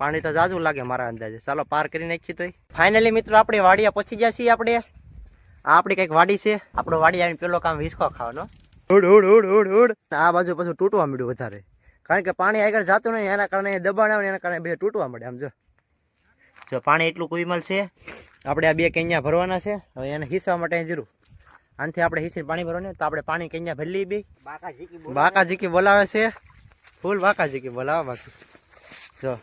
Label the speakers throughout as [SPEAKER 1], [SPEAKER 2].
[SPEAKER 1] પાણી તો જાજુ લાગે મારા અંદાજે. ચાલો પાર કરી નાખીએ તોય. ફાઇનલી મિત્રો આપણે વાડીએ પહોંચી ગયા છીએ આપણે. આ આપણી કંઈક વાડી છે. આપણો વાડી આવીને પેલો કામ વિસ્કો ખાવાનો. ઉડ ઉડ ઉડ ઉડ ઉડ. આ બાજુ પાછું તૂટવા મળ્યું વધારે. કારણ કે પાણી આગળ જતું નહીં એના કારણે દબાણ આવે એના કારણે બે તૂટવા મળે આમ જો જો પાણી એટલું કુઈમલ છે. આપણે આ બે કેન્યા ભરવાના છે. હવે એને હિસવા માટે જરૂર. આનાથી આપણે હિસીને પાણી ભરવાનું તો આપણે પાણી કેન્યા ભરી લઈએ બે. બાકાજી બોલાવે. છે. ફૂલ બાકાજી બોલાવે બાકી. જો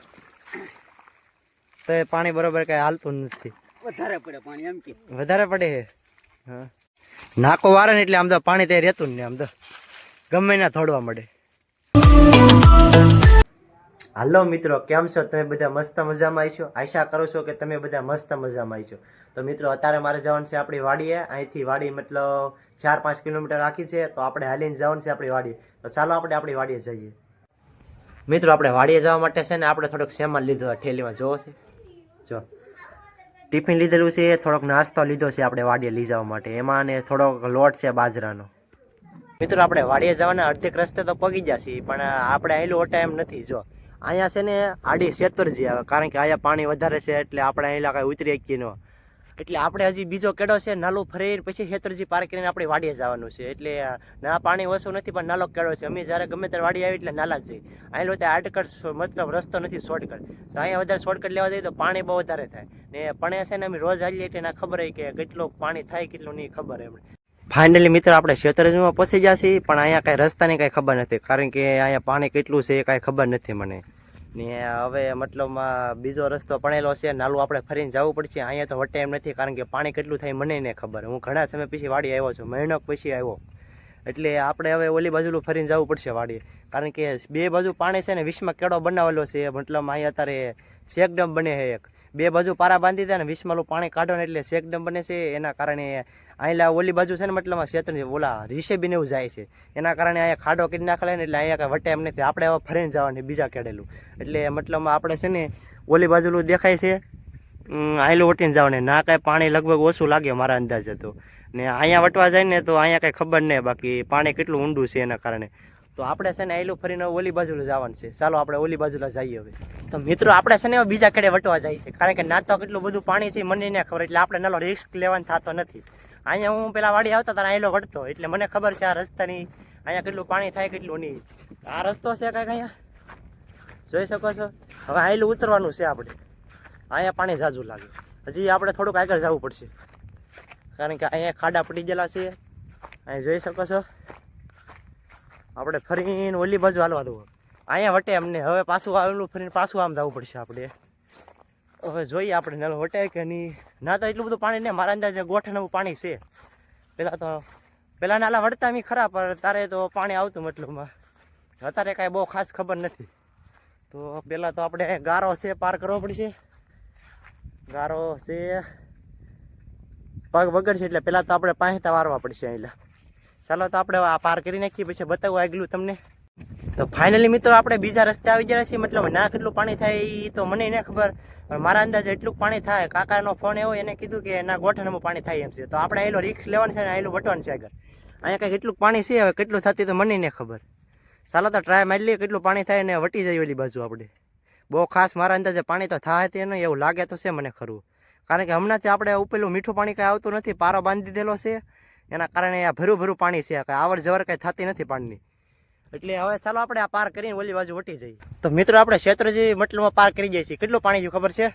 [SPEAKER 1] તો એ પાણી બરોબર કઈ હાલતું નથી.
[SPEAKER 2] વધારે પડે પાણી એમ કે.
[SPEAKER 1] વધારે પડે હે? હા. નાકો વારે ને એટલે આમ તો પાણી તે રહેતું ને આમ તો. ગમે ના થોડવા મળે. હાલો મિત્રો કેમ છો? તમે બધા મસ્ત મજામાં આવીશો આશા કરો છો કે તમે બધા મસ્ત મજામાં આવીશો તો મિત્રો અત્યારે મારે જવાનું છે આપણી વાડીએ. અહીંથી વાડી મતલબ ચાર પાંચ કિલોમીટર રાખી છે. તો આપણે હાલીને જવાનું છે આપણી વાડીએ. તો ચાલો આપણે આપણી વાડીએ જઈએ. મિત્રો, આપણે વાડીએ જવા માટે છે ને આપણે થોડોક સામાન લીધો ઠેલીમાં. જોવો છે. જો. ટિફિન લીધેલું છે, થોડોક નાસ્તો લીધો છે આપણે વાડીએ લઈ જવા માટે. એમાં ને થોડોક લોટ છે બાજરાનો. મિત્રો, આપણે વાડીએ જવાના અડધેક રસ્તે તો પગી છીએ, પણ આપણે આયેલું ઓટા એમ નથી. જો. અહીંયા છે ને આડી સેતરજી આવે, કારણ કે અહીંયા પાણી વધારે છે એટલે આપણે અહીંયા કાંઈ ઉતરી શકીએ ન. એટલે આપણે હજી બીજો કેડો છે, નાલો ફરી પછી હેતરજી પાર કરીને આપણે વાડીએ જવાનું છે. એટલે ના પાણી ઓછું નથી, પણ નાલો કેડો છે. અમે જ્યારે ગમે ત્યારે વાડી આવી એટલે નાલા જ જઈએ. અહીં લોકો આડકટ મતલબ રસ્તો નથી, શોર્ટકટ. તો અહીંયા વધારે શોર્ટકટ લેવા જઈએ તો પાણી બહુ વધારે થાય. ને પણ છે ને અમે રોજ હાલીએ એટલે ના ખબર હોય કે કેટલું પાણી થાય, કેટલું નહીં, ખબર એમણે ફાઇનલી મિત્ર, આપણે ક્ષેત્રજમાં પહોંચી છીએ, પણ અહીંયા કાંઈ રસ્તાની કાંઈ ખબર નથી. કારણ કે અહીંયા પાણી કેટલું છે એ કાંઈ ખબર નથી મને. ને હવે મતલબમાં બીજો રસ્તો પણેલો છે નાલું આપણે ફરીને જવું પડશે. અહીંયા તો વટે એમ નથી, કારણ કે પાણી કેટલું થાય મને નહીં ખબર. હું ઘણા સમય પછી વાડી આવ્યો છું, મહિનો પછી આવ્યો. એટલે આપણે હવે ઓલી બાજુલું ફરીને જવું પડશે વાડીએ. કારણ કે બે બાજુ પાણી છે ને, વીસમાં કેળો બનાવેલો છે, મતલબ અહીંયા અત્યારે શેકડમ બને છે એક. બે બાજુ પારા બાંધી દે ને, વીસમાલું પાણી કાઢો ને એટલે શેકડમ બને છે. એના કારણે અહીંલા ઓલી બાજુ છે ને, મતલબ ક્ષેત્ર ઓલા રીસેબીને એવું જાય છે. એના કારણે અહીંયા ખાડો કરી નાખેલા ને એટલે અહીંયા કાંઈ વટે એમ નથી. આપણે હવે ફરીને જવાની બીજા કેડેલું એટલે મતલબમાં આપણે છે ને, ઓલી બાજુલું દેખાય છે. આયલું વટીને ને ના કાંઈ પાણી લગભગ ઓછું લાગે મારા અંદાજે તો. ને અહીંયા વટવા જાય ને તો અહીંયા કાંઈ ખબર નહીં બાકી પાણી કેટલું ઊંડું છે એના કારણે. તો આપણે છે ને આયલું ફરીને ઓલી બાજુ જવાનું છે. ચાલો આપણે ઓલી બાજુ જઈએ હવે. તો મિત્રો, આપણે છે ને બીજા કડે વટવા જાય છે. કારણ કે ના તો કેટલું બધું પાણી છે મને નહીં ખબર, એટલે આપણે નાનો રિસ્ક લેવાનું થતો નથી. અહીંયા હું પેલા વાડી આવતા ત્યારે આયલો વટતો એટલે મને ખબર છે આ રસ્તાની અહીંયા કેટલું પાણી થાય, કેટલું નહીં. આ રસ્તો છે કાંઈક અહીંયા? જોઈ શકો છો? હવે આયલું ઉતરવાનું છે આપણે. અહીંયા પાણી ઝાઝું લાગે. હજી આપણે થોડુંક આગળ જવું પડશે. કારણ કે અહીંયા ખાડા પડી ગયેલા છે અહીં જોઈ શકો છો. આપણે ફરીને ઓલી બાજુ હાલવા દઉં. અહીંયા વટે અમને હવે પાછું આવેલું, ફરીને પાછું આમ જવું પડશે આપણે. હવે જોઈએ આપણે નલ વટે કે નહીં. ના તો એટલું બધું પાણી નહીં. મારા અંદાજે ગોઠણવું પાણી છે. પહેલાં તો પહેલાં નાલા વળતા મી ખરા, પણ તારે તો પાણી આવતું મતલબમાં. અત્યારે કાંઈ બહુ ખાસ ખબર નથી. તો પહેલાં તો આપણે ગારો છે, પાર કરવો પડશે. ગારો છે. પગ બગડશે એટલે પહેલાં તો આપણે પાંચતા વારવા પડશે અહીંયા ચાલો તો આપણે આ પાર કરી નાખીએ, પછી બતાવું આગલું તમને. તો ફાઇનલી મિત્રો આપણે બીજા રસ્તે આવી ગયા છીએ, મતલબ ના કેટલું પાણી થાય એ તો મને નહીં ખબર, પણ મારા અંદાજે એટલું પાણી થાય. કાકાનો ફોન એવો એને કીધું કે ના ગોઠણમાં પાણી થાય એમ છે. તો આપણે આયલો રિક્સ લેવાનું છે ને આયલું વટવાનું છે આગળ. અહીંયા કંઈક કેટલું પાણી છે, હવે કેટલું થતી તો મને નહીં ખબર. ચાલો તો ટ્રાય મારી લઈએ કેટલું પાણી થાય ને વટી જાય ઓલી બાજુ આપણે. બહુ ખાસ મારા અંદાજે પાણી તો થાય તે નહીં, એવું લાગે તો છે મને ખરું. કારણ કે હમણાંથી આપણે ઉપેલું મીઠું પાણી કાંઈ આવતું નથી, પારો બાંધી દીધેલો છે. એના કારણે આ ભરું ભરું પાણી છે કાંઈ આવર જવર કાંઈ થતી નથી પાણીની. એટલે હવે ચાલો આપણે આ પાર કરીને ઓલી બાજુ વટી જઈએ. તો મિત્રો આપણે ક્ષેત્રજી મટલમાં પાર કરી જઈએ છીએ. કેટલું પાણી ગયું ખબર છે?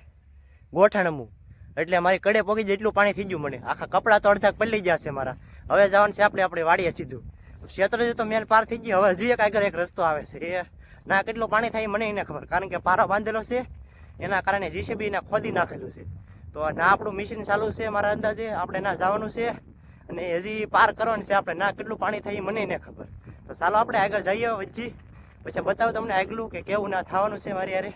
[SPEAKER 1] ગોઠણમું. એટલે મારી કડે પોગી એટલું પાણી થઈ ગયું મને. આખા કપડાં તો અડધા ગયા છે મારા. હવે જવાનું છે આપણે આપણે વાડીએ સીધું. ક્ષેત્રજી તો મેન પાર થઈ ગયું. હવે હજી એક આગળ એક રસ્તો આવે છે. એ ના કેટલું પાણી થાય મને એને ખબર. કારણ કે પારો બાંધેલો છે. એના કારણે જીસીબી ખોદી નાખેલું છે. તો ના આપણું મિશન ચાલુ છે, મારા અંદાજે. આપણે ના જવાનું છે. અને હજી પાર કરવાનું છે, આપણે ના કેટલું પાણી થાય મને નહીં ખબર. તો ચાલો આપણે આગળ જઈએ વચ્ચે. પછી બતાવું તમને આગલું કે કેવું ના થવાનું છે મારી યારે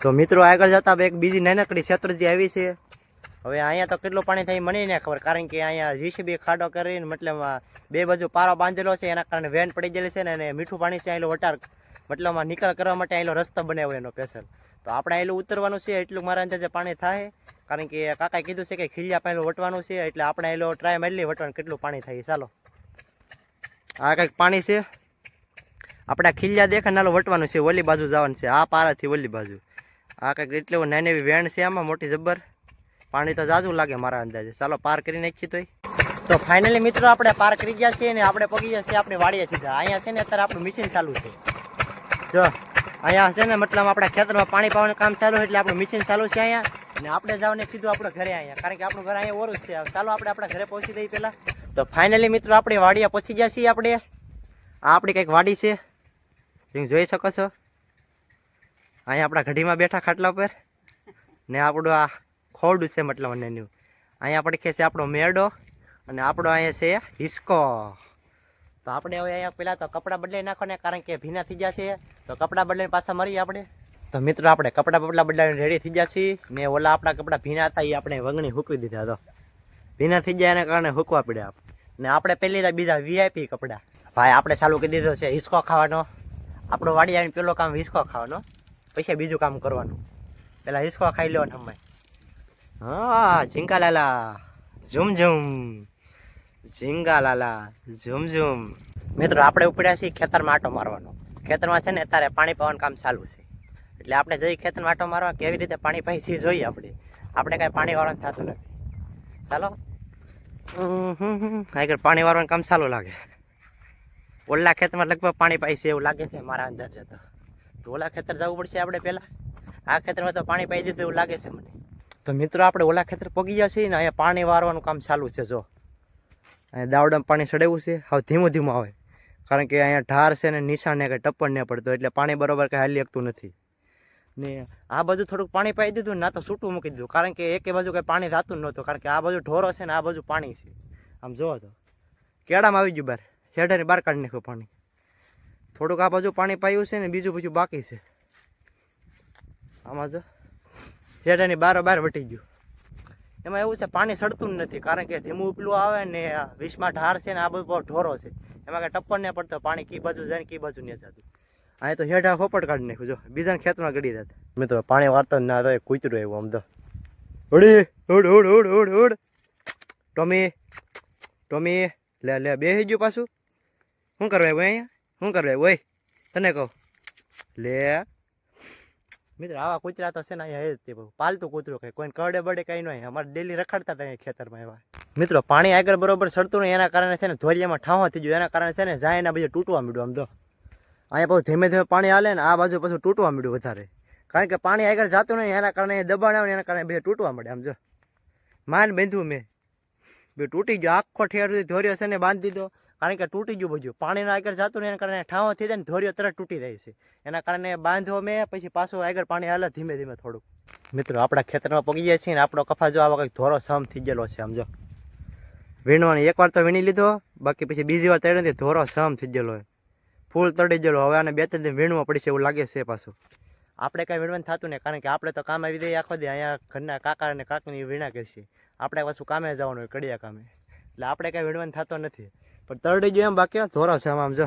[SPEAKER 1] તો મિત્રો, આગળ જતા એક બીજી નાનકડી ક્ષેત્રજી આવી છે. હવે અહીંયા તો કેટલું પાણી થાય મને નહીં ખબર, કારણ કે અહીંયા જીસીબી ખાડો કરીને, મતલબ બે બાજુ પારો બાંધેલો છે, એના કારણે વેન પડી ગયેલી છે ને અને મીઠું પાણી છે, આયલો વટાર, મતલબ નિકાલ કરવા માટે અહીંલો રસ્તો બનાવ્યો એનો સ્પેશિયલ તો આપણે અહીંલું ઉતરવાનું છે, એટલું મારા અંદાજે પાણી થાય. કારણ કે કાકાએ કીધું છે કે ખીલિયા પહેલું વટવાનું છે, એટલે આપણે એલો ટ્રાય મારી વટવાનું કેટલું પાણી થાય ચાલો. આ કંઈક પાણી છે. આપણે આ ખીલિયા દેખાય નાલો વટવાનું છે, ઓલી બાજુ જવાનું છે, આ પારાથી ઓલી બાજુ. આ કંઈક એટલે નાની એવી વેણ છે આમાં, મોટી જબ્બર. પાણી તો જાજુ લાગે મારા અંદાજે. ચાલો, પાર કરી નાખીએ તોય. તો ફાઇનલી મિત્રો, આપણે પાર કરી ગયા છીએ અને આપણે પગી ગયા છીએ, આપણે વાડીએ સીધા. અહીંયા છે ને અત્યારે આપણું મિશીન ચાલુ છે. જો, અહીંયા છે ને મતલબ આપણા ખેતરમાં પાણી પાવાનું કામ ચાલુ એટલે આપણું મિશીન ચાલુ છે અહીંયા. ને આપણે જવાનું સીધું આપણે ઘરે અહીંયા, કારણ કે આપણું ઘર અહીંયા ઓરું છે. ચાલો આપણે આપણા ઘરે પહોંચી દઈએ પહેલાં. તો ફાઇનલી મિત્રો આપણે વાડીયા પહોંચી ગયા છીએ આપણે. આ આપણી કંઈક વાડી છે. તમે જોઈ શકો છો. અહીંયા આપણા ઘડીમાં બેઠા ખાટલા ઉપર. ને આપણું આ ખોડું છે મતલબ નાનું અહીંયા આપણે કહે છે આપણો મેળો અને આપણો અહીંયા છે હિસકો. તો આપણે હવે અહીંયા પહેલાં તો કપડાં બદલાઈ નાખો ને કારણ કે ભીના થઈ ગયા છે. તો કપડાં બદલાઈને પાછા મળીએ આપણે. તો મિત્રો, આપણે કપડાં બપડા બદલાવીને રેડી થઈ ગયા છીએ. ને ઓલા આપણા કપડાં ભીના હતા, એ આપણે વગણી હૂકવી દીધા તો. ભીના થઈ જાય એના કારણે હૂકવા પડ્યા ને આપણે પહેલી બીજા વીઆઈપી કપડાં. ભાઈ, આપણે ચાલુ કરી દીધો છે, હિસકો ખાવાનો. આપણો વાડી આવીને પેલો કામ હિસકો ખાવાનો. પછી બીજું કામ કરવાનું. પેલા હિસકો ખાઈ લેવાનો અમે. હા ઝીંકા લાલા. ઝુમ ઝુમ. ઝીંગા લાલા. ઝુમ ઝુમ. મિત્રો, આપણે ઉપડ્યા છીએ ખેતરમાં આટો મારવાનો. ખેતરમાં છે ને, અત્યારે પાણી પાવાનું કામ ચાલુ છે. એટલે આપણે જઈ ખેતરમાં આટો મારવા કેવી રીતે પાણી પાઈ છીએ જોઈએ આપણે? આપણે કાંઈ પાણી વાળવાનું થતું નથી. ચાલો. આગળ પાણી વાળવાનું કામ ચાલુ લાગે. ઓલા ખેતરમાં લગભગ પાણી પાઈ છે એવું લાગે છે મારા અંદાજે તો. તો ઓલા ખેતર જવું પડશે આપણે પહેલાં? આ ખેતરમાં તો પાણી પાઈ દીધું એવું લાગે છે મને. તો મિત્રો, આપણે ઓલા ખેતર પગી ગયા છીએ ને અહીંયા પાણી વાળવાનું કામ ચાલુ છે, જો. અહીંયા દાવડામાં પાણી ચડાવ્યું છે. હવે ધીમું ધીમું આવે. કારણ કે અહીંયા ઢાર છે ને નિશાને કંઈ ટપ્પણ નહીં પડતો. એટલે પાણી બરોબર કંઈ હાલી શકતું નથી. ને આ બાજુ થોડુંક પાણી પાઈ દીધું ના તો છૂટું મૂકી દીધું. કારણ કે એકે બાજુ કંઈ પાણી થતું નહોતું. કારણ કે આ બાજુ ઢોરો છે ને આ બાજુ પાણી છે. આમ જોવો તો. કેળામાં આવી ગયું બહાર હેઠળની બહાર કાઢી નાખ્યું પાણી. થોડુંક આ બાજુ પાણી પાયું છે ને બીજું બીજું બાકી છે. આમાં જો. હેઠળની બારો બાર વટી ગયું. એમાં એવું છે પાણી સડતું જ નથી. કારણ કે ધીમું ઉપલું આવે ને આ વિષમાં ઢાર છે ને આ બધું ઢોરો છે. એમાં કાંઈ ટપ્પર નહીં પડતો પાણી કી બાજુ જાય ને કી બાજુ નહીં જતું. અહીં તો હેઠા ખોપટ કાઢી નાખ્યું, જો. બીજા ખેતરમાં ગડી ગળી મેં મિત્રો, પાણી વાર્તા ના તો કૂતરું એવું આમ તો. ઉડી, ઉડ ઉડ ઉડ ઉડ ઉડ. ટોમી ટોમી, લે લે બે ગયું પાછું. શું કરવા ભાઈ અહીંયા? શું કરવા ભાઈ તને કહું. લે. મિત્ર, આવા કૂતરા તો છે ને અહીંયા તે પાલતું કૂતરું કંઈ, કોઈને કરડે બડે કંઈ નહીં. અમારે ડેલી રખડતા હતા અહીંયા ખેતરમાં એવા. મિત્રો, પાણી આગળ બરોબર સડતું નહીં, એના કારણે છે ને ધોરિયામાં ઠાવા થઈ ગયું. એના કારણે છે ને જાય એના બધું તૂટવા માંડ્યું આમ તો. અહીંયા પાછું ધીમે ધીમે પાણી હાલે ને આ બાજુ પાછું તૂટવા મળ્યું વધારે. કારણ કે પાણી આગળ જતું નહીં, એના કારણે દબાણ આવે એના કારણે બે તૂટવા મળે આમ જો. માન બાંધ્યું મેં. બે તૂટી ગયો. આખો ઠેર સુધી ધોર્યો છે ને બાંધી દીધો. કારણ કે તૂટી ગયું બધું. પાણીના આગળ જતું નહીં એના કારણે ઠાવો થઈ જાય ને ધોર્યો તરત તૂટી જાય છે. એના કારણે બાંધો મેં, પછી પાછું આગળ પાણી હાલે ધીમે ધીમે થોડુંક. મિત્રો, આપણા ખેતરમાં પગી જાય છે ને આપણો કફા જો આવા કંઈક ધોરો સમ થઈ ગયેલો છે, આમ જો. વીણવાની એકવાર તો વીણી લીધો, બાકી પછી બીજી વાર તળ્યો ધોરો સમ થઈ ગયેલો હોય ફૂલ તળી ગયેલો હવે આને બે, ત્રણ દિન વીણવા પડશે એવું લાગે છે પાછું. આપણે કાંઈ વીણવાનું થતું નહીં, કારણ કે આપણે તો કામ આવી દઈએ આખો દે. અહીંયા ઘરના કાકા અને કાકની વીણા કરશે આપણે પાછું કામે જવાનું હોય, કડિયા કામે. એટલે આપણે કાંઈ વીણવાનું થતો નથી. પણ તરડી ગયો એમ બાકી ધોરો છે આમ આમ, જો.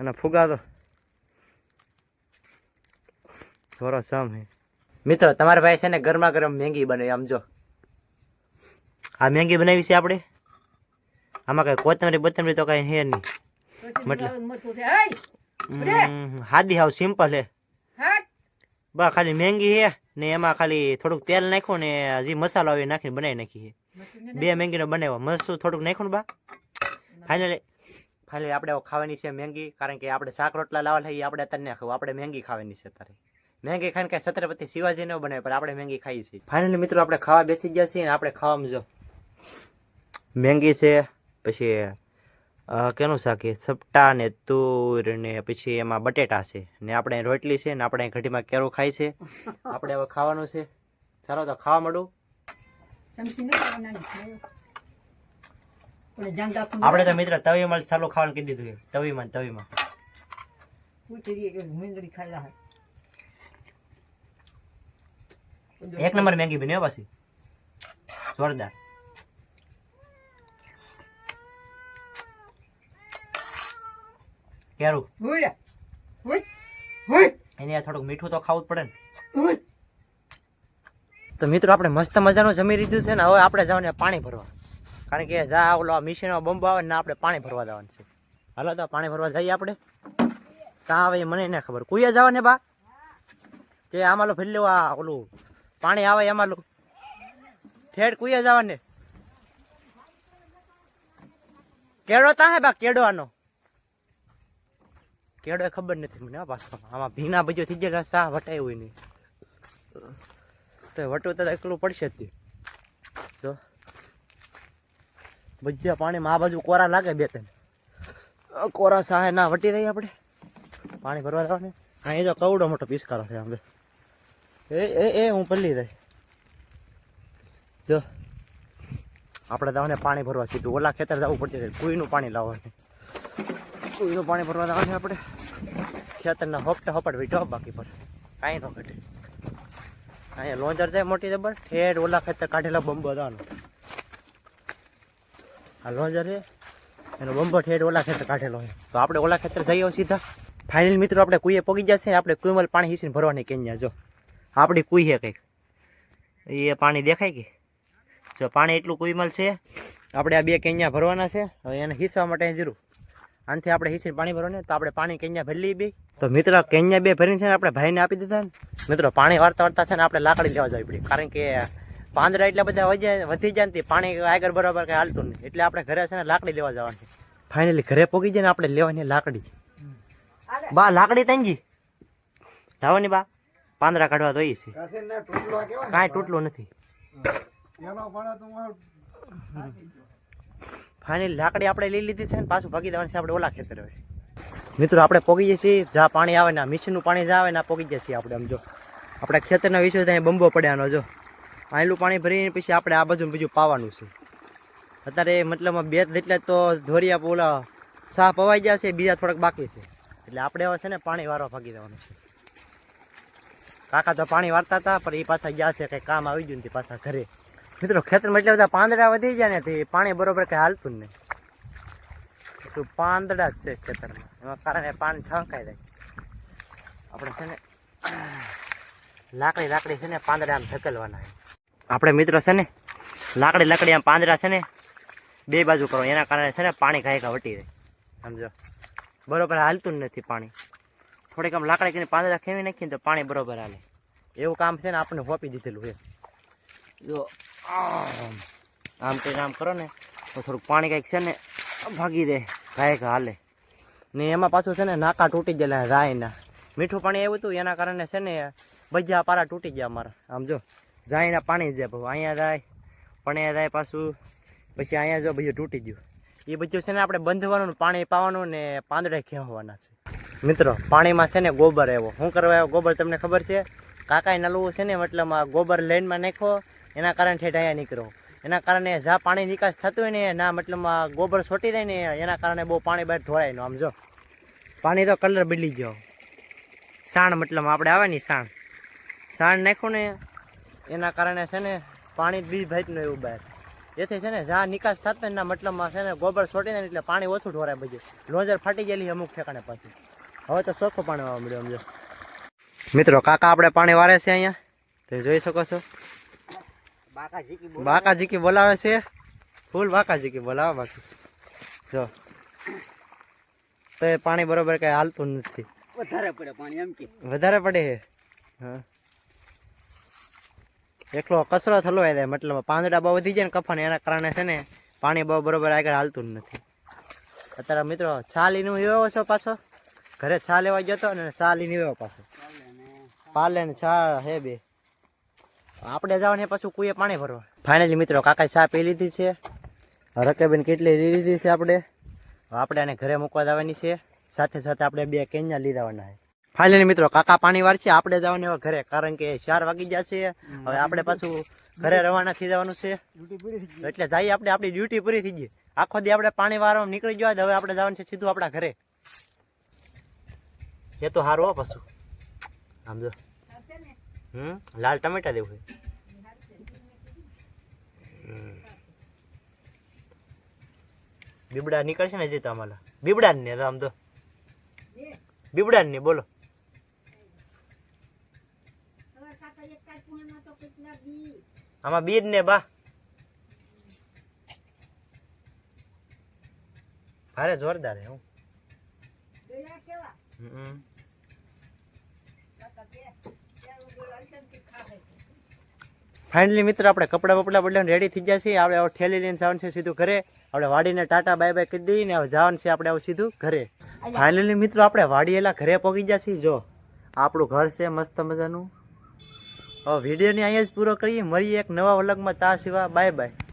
[SPEAKER 1] અને ફુગા તો. ધોરો છે હે. મિત્રો, તમારા ભાઈ છે ને ગરમા ગરમ મેંગી બને, આમ, જો. આ મેંગી બનાવી છે આપણે આમાં કાંઈ કોથમરી બતમરી તો કાંઈ હે નહીં. હમ, હાદી હાવ સિમ્પલ હે. બા ખાલી મેંગી હે ને એમાં ખાલી થોડુંક તેલ નાખ્યું ને હજી મસાલો આવી નાખીને બનાવી નાખી છે બે મેંગીનો બનાવ્યો. મરસું થોડુંક નાખ્યું બા. ફાઇનલી ફાઇનલી આપણે ખાવાની છે મેંગી કારણ કે આપણે શાક રોટલા લાવા લઈએ આપણે અત્યારે ના ખાવું. આપણે મેંગી ખાવાની છે અત્યારે. મેંગી ખાઈને કાંઈ છત્રપતિ શિવાજી ન બનાવે પણ આપણે મેંગી ખાઈ છીએ. ફાઇનલી મિત્રો આપણે ખાવા બેસી ગયા છીએ આપણે ખાવામાં જો. મેંગી છે પછી કેનું શાક છે સપટા ને તુર ને પછી એમાં બટેટા છે. ને આપણે રોટલી છે ને આપણે ઘડીમાં કેરું ખાય છે. આપણે હવે ખાવાનું છે. ચાલો તો ખાવા મળું આપણે તો મિત્ર તવીમાં જ ચાલુ ખાવાનું કીધું હતું તવીમાં તવીમાં. એક નંબર મેગી બન્યો પાછી. જોરદાર. કેરું? એની થોડુંક મીઠું તો ખાવું જ પડે ને. તો મિત્રો આપણે મસ્ત મજાનું જમી લીધું છે ને હવે આપણે જવાનું પાણી ભરવા. કારણ કે જા ઓલો મિશીનો બંબો આવે ને આપણે પાણી ભરવા જવાનું છે. હાલો તો પાણી ભરવા જઈએ આપણે. ત્યાં આવે મને ના ખબર. કુયા જવા ને બા? કે આમાં લો ભરી આ ઓલું પાણી આવે એમાં લો. ઠેડ જવા ને કેડો તા હે બા કેડો આનો? કેડો ખબર નથી મને આ પાછો. આમાં ભીના બજો થઈ જાય સા વટાય હોય નહીં તો વટવું તો એકલું પડશે જ. જો. ભજીયા પાણીમાં આ બાજુ કોરા લાગે બે ત્રણ. કોરા સાહે ના વટી રહી આપણે. પાણી ભરવા દેવાને હા એ જો કવડો મોટો પિસ્કારો છે આમ એ એ એ હું પલ્લી રહી જો. આપણે જવાને પાણી ભરવા સીધું. ઓલા ખેતર જવું પડશે. કોઈનું પાણી લાવવાનું. કુઈનું પાણી ભરવા જવાનું આપણે. ખેતરના હોપટે હોપટ વીઠો બાકી પર. કાંઈ ન ઘટે. અહીંયા લોંજર જાય મોટી દબર ઠેર ઓલા ખેતર કાઢેલા બંબો જવાનો આ લોંજર છે, એનો બંબો ઠેર ઓલા ખેતર કાઢેલો હોય તો આપણે ઓલા ખેતર જઈએ સીધા. ફાઇનલ મિત્રો, આપણે કુઈએ પોગી જશે આપણે કુઈમાં પાણી હિસીને ભરવાની કેન્યા જો. આપણી કુઈ છે કંઈક. એ પાણી દેખાય કે? જો પાણી એટલું કુઈમલ છે, આપણે આ બે કેન્યા ભરવાના છે, હવે એને હીસવા માટે જરૂર. આનાથી આપણે હિસીને પાણી ભરવાનું તો આપણે પાણી કેન્યા ભરી બે. તો મિત્રો કેન્યા બે ભરીને છે ને આપણે ભાઈને આપી દીધા ને. મિત્રો પાણી વાર્તા વાળતા છે ને આપણે લાકડી લેવા જવી પડી. કારણ કે પાંદડા એટલા બધા વધી વધી જાય ને પાણી આગળ બરાબર કંઈ હાલતું નહીં. એટલે આપણે ઘરે છે ને લાકડી લેવા જવાની ફાઇનલી ઘરે પોગી જાય ને આપણે લેવાની લાકડી. બા લાકડી તંજી લાવવાની બા. પાંદડા કાઢવા તો છે. કાંઈ તૂટલું નથી. ફાઇનલી લાકડી આપણે લઈ લીધી છે ને પાછું ભાગી દેવાની છે આપણે ઓલા ખેતર હવે. મિત્રો, આપણે પોગી જઈએ છીએ, જ્યાં પાણી આવે ને મિશનનું પાણી જ્યાં આવે ને પોગી જઈએ છીએ આપણે, આમ જો. આપણે ખેતરના વિશે ત્યાં બંબો પડ્યાનો જો. આયલું પાણી ભરીને પછી આપણે આ બાજુ બીજું પાવાનું છે. અત્યારે મતલબ બે જેટલા તો ધોરિયા, પોલા સાફ પવાઈ ગયા છે, બીજા થોડાક બાકી છે. એટલે આપણે હવે છે ને પાણી વારવા ભાગી દેવાનું છે. કાકા તો પાણી વારતા હતા, પણ એ પાછા ગયા છે, કંઈ કામ આવી ગયું ને પાછા ઘરે. મિત્રો, ખેતરમાં એટલા બધા પાંદડા વધી જાય ને, તે પાણી બરોબર કંઈ હાલતું નહીં. એટલું પાંદડા જ છે ખેતરમાં. એમાં કારણે પાણી છંકાઈ જાય. આપણે છે ને, લાકડી લાકડી છે ને પાંદડા આમ ધકેલવાના આપણે મિત્રો છે ને, લાકડી લાકડી આમ પાંદડા છે ને, બે બાજુ કરો. એના કારણે છે ને પાણી ઘાયકા વટી જાય. સમજો બરોબર હાલતું જ નથી પાણી. થોડીક આમ લાકડી કરીને પાંદડા ખેવી નાખીને તો પાણી બરોબર હાલે. એવું કામ છે ને આપણે હોપી દીધેલું છે. જો આમ કંઈક આમ કરો ને, તો થોડુંક પાણી કંઈક છે ને, ભાગી દે કાંઈક હાલે. ને એમાં પાછું છે ને, નાકા તૂટી ગયેલા રાયના. મીઠું પાણી આવ્યું હતું, એના કારણે છે ને, બજા પારા તૂટી ગયા અમારા. આમ જો જાયના પાણી જાય ભાઈ અહીંયા જાય પણ જાય પાછું, પછી અહીંયા જો બધું તૂટી ગયું. એ બધું છે ને, આપણે બંધવાનું, પાણી પાવાનું ને પાંદડે ખેંચવાના છે. મિત્રો, પાણીમાં છે ને ગોબર આવ્યો. શું કરવા આવ્યો? ગોબર તમને ખબર છે? કાકાએ નલવું છે ને, મતલબ ગોબર લાઈનમાં નાખો એના કારણે ઠેઠ અહીંયા નીકળો. એના કારણે જ્યાં પાણી નિકાસ થતું હોય ને, ના મતલબ ગોબર છોટી જાય ને, એના કારણે બહુ પાણી બહાર ઢોળાય નો, આમ જો. પાણી તો કલર બદલી ગયો. સાણ મતલબ આપણે આવે ને સાણ. સાણ નાખ્યું ને, એના કારણે છે ને, પાણી બી ભાઈનું એવું બહાર જેથી છે ને, જ્યાં નિકાસ થતો એના મતલબમાં છે ને, ગોબર છોટી દે એટલે પાણી ઓછું ઢોરાય બધું. લોજર ફાટી ગયેલી અમુક ઠેકાણે પાછી. હવે તો ચોખ્ખું પાણી આવવા મળ્યું સમજો મિત્રો, કાકા આપણે પાણી વારે છે અહીંયા. તમે જોઈ શકો છો. બાકાજી કી બોલાવે છે? ફૂલ બાકાજી કી બોલાવે બાકી. જો. તો એ પાણી બરોબર કઈ હાલતું નથી.
[SPEAKER 2] વધારે પડે પાણી એમ કે.
[SPEAKER 1] વધારે પડે હે? હા. એકલો કચરો થલો જાય મતલબ પાંદડા બહુ વધી જાય ને કફન એના કારણે છે ને પાણી બહુ બરોબર આગળ હાલતું જ નથી. અત્યારે મિત્રો છાલીનું આવ્યો છો પાછો? ઘરે છા લેવા ગયો હતો ને છાલી લઈને આવ્યો પાછો. પાલે ને છા હે બે. આપણે જવાની પાછું કુએ પાણી ભરવા. ફાઇનલી મિત્રો કાકાએ ચા પી લીધી છે. રકેબેન કેટલી લીધી છે આપણે? આપણે આને ઘરે મૂકવા જવાની છે. સાથે સાથે આપણે બે કેન્યા લઈ જવાના છે. ફાઇનલી મિત્રો કાકા પાણી વાર છે આપણે જવાનું હવે ઘરે કારણ કે ચાર વાગી ગયા છે. હવે આપણે પાછું ઘરે રવાના થઈ જવાનું છે. એટલે જઈએ આપણે આપણી ડ્યુટી પૂરી થઈ ગઈ. આખો દી આપણે પાણી વારવા નીકળી ગયા હવે આપણે જવાનું છે સીધું આપણા ઘરે. એ તો સારું હો પાછું. આમ જો. હમ? લાલ ટમેટા દેવું છે. બીબડા નીકળશે ને હજી તો અમારા બીબડા ને આમ તો. બીબડા ને બોલો. આમાં બીજ ને બા. ભારે જોરદાર હે હું. હમ. ફાઇનલી મિત્ર આપણે કપડાં બપડા બદલાને રેડી થઈ ગયા છીએ. આપણે ઠેલી લઈને જવાનું છે સીધું ઘરે. આપણે વાડીને ટાટા બાય બાય કરી દઈને હવે જવાનું છે આપણે આવું સીધું ઘરે. ફાઇનલી મિત્રો આપણે વાડીએલા ઘરે પહોંચી ગયા છીએ. જો આપણું ઘર છે મસ્ત મજાનું. હવે વિડીયોને અહીંયા જ પૂરો કરીએ. મળીએ એક નવા વલગમાં. તા સિવા બાય બાય.